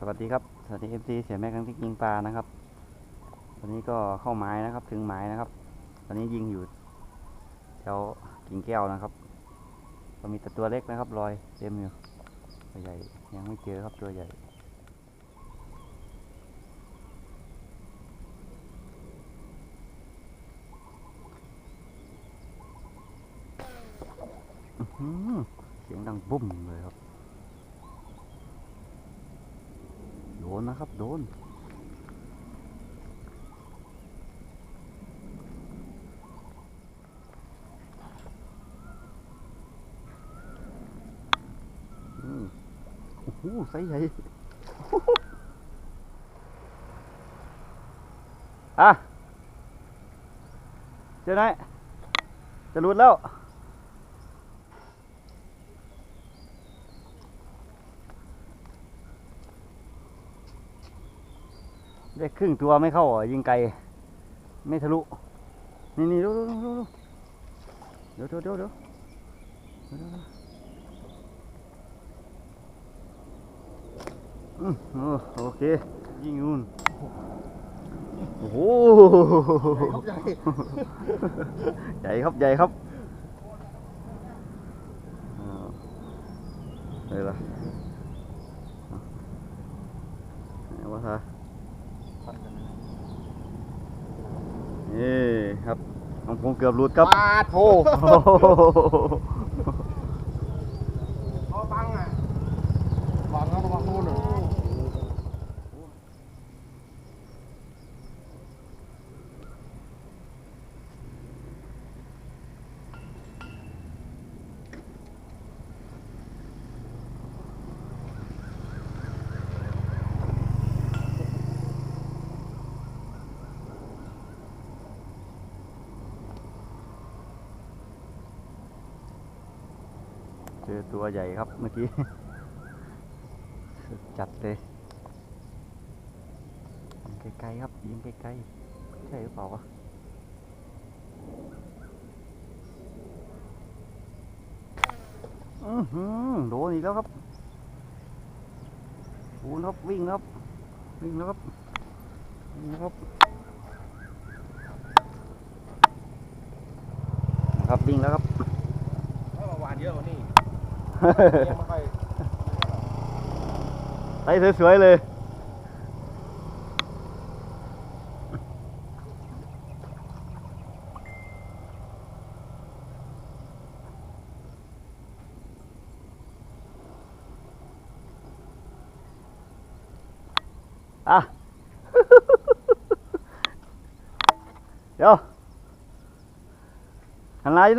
สวัสดีครับ สวัสดีเอฟซีเสียแม่กังที่ยิงปลานะครับวันนี้ก็เข้าไม้นะครับ ถึงไม้นะครับ ตอนนี้ยิงอยู่แถวกิ่งแก้วนะครับ ก็มีแต่ตัวเล็กนะครับลอยเต็มอยู่ตัวใหญ่ยังไม่เจอครับตัวใหญ่เสียงดังบุ้มเลยครับ โด นนะครับ โดน อืมโอ้โหไซส์ใหญ่อะเจ้านายจะรุดแล้ว ได้ครึ่งตัวไม่เข้าอะยิงไกล ไม่ทะลุ นี่นี่ดูดูดูดูเดี๋ยวเดี๋ยวเดี๋ยวเดี๋ยวอืมโอ้โอเค ยิงนู่นโอ้โหใหญ่ครับใหญ่ครับอ่าเลยล่ะอะไหนวะฮะ นี่ครับ ของผมเกือบหลุดครับปาดโถโอ้โหเอาบังอะบังเอาบังนู่นน่ะ เจอตัวใหญ่ครับเมื่อกี้ สุดจัดเลยยิงไกลๆครับยิงไกลๆใช่หรือเปล่าวะอื้อหือโดนอีกแล้วครับปูนครับวิ่งครับ วิ่งแล้วครับวิ่งครับครับวิ่งแล้วครับถ้าหวานเยอะกว่านี้ยังไม่ค่อยไส่สวยๆเลยอะเดี๋ยวหันหลายอยู่น้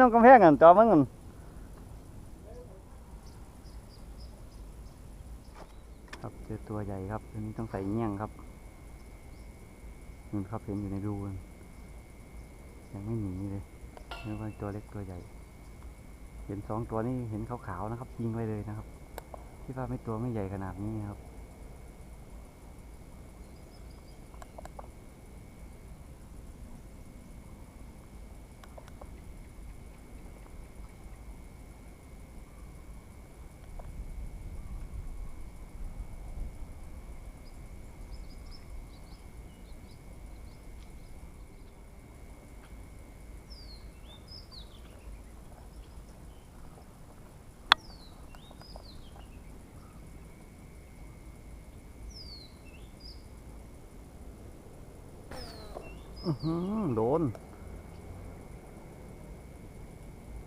องกำแพงกันจอมันกัน ครับเจอ ตัวใหญ่ครับตัวนี้ต้องใส่เงี้ยงครับมันครับเห็นอยู่ในรูยังไม่หนีเลยนึกว่าตัวเล็กตัวใหญ่ เห็นสองตัวนี้เห็นขาวๆนะครับยิงไปเลยนะครับ ที่ว่าไม่ตัวไม่ใหญ่ขนาดนี้ครับ โดน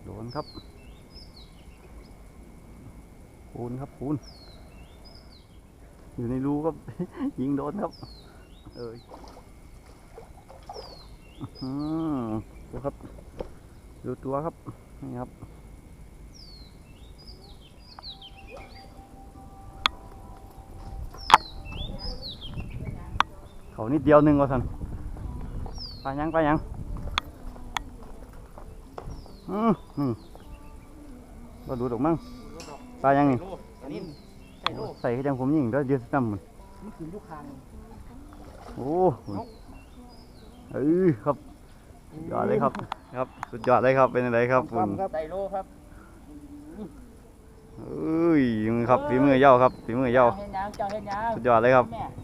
โดนครับปูนครับปูนอยู่ในรูครับ ยิงโดนครับ เอ้ยอือหือดูครับ ดูตัวครับ นี่ครับเขานิดเดียวหนึ่งก็สัน ไปยังไปยังอืมอืมก็ดูดออกมั้งไปยังนี่อันนี้ใส่โลกใส่ให้จังผมยิงเด้อยืดน้ำมันนี่คือลูกคางโอ้โหเอ้ยครับสุดยอดเลยครับ ครับ สุดยอดเลยครับเป็นอะไรครับคคุวาณมครับใส่โลครับเอ้ยมึงครับฝีมือเหย้าครับฝีมือเหย้าเห็นยังเจ้าเห็นยังสุดยอดเลยครับแม่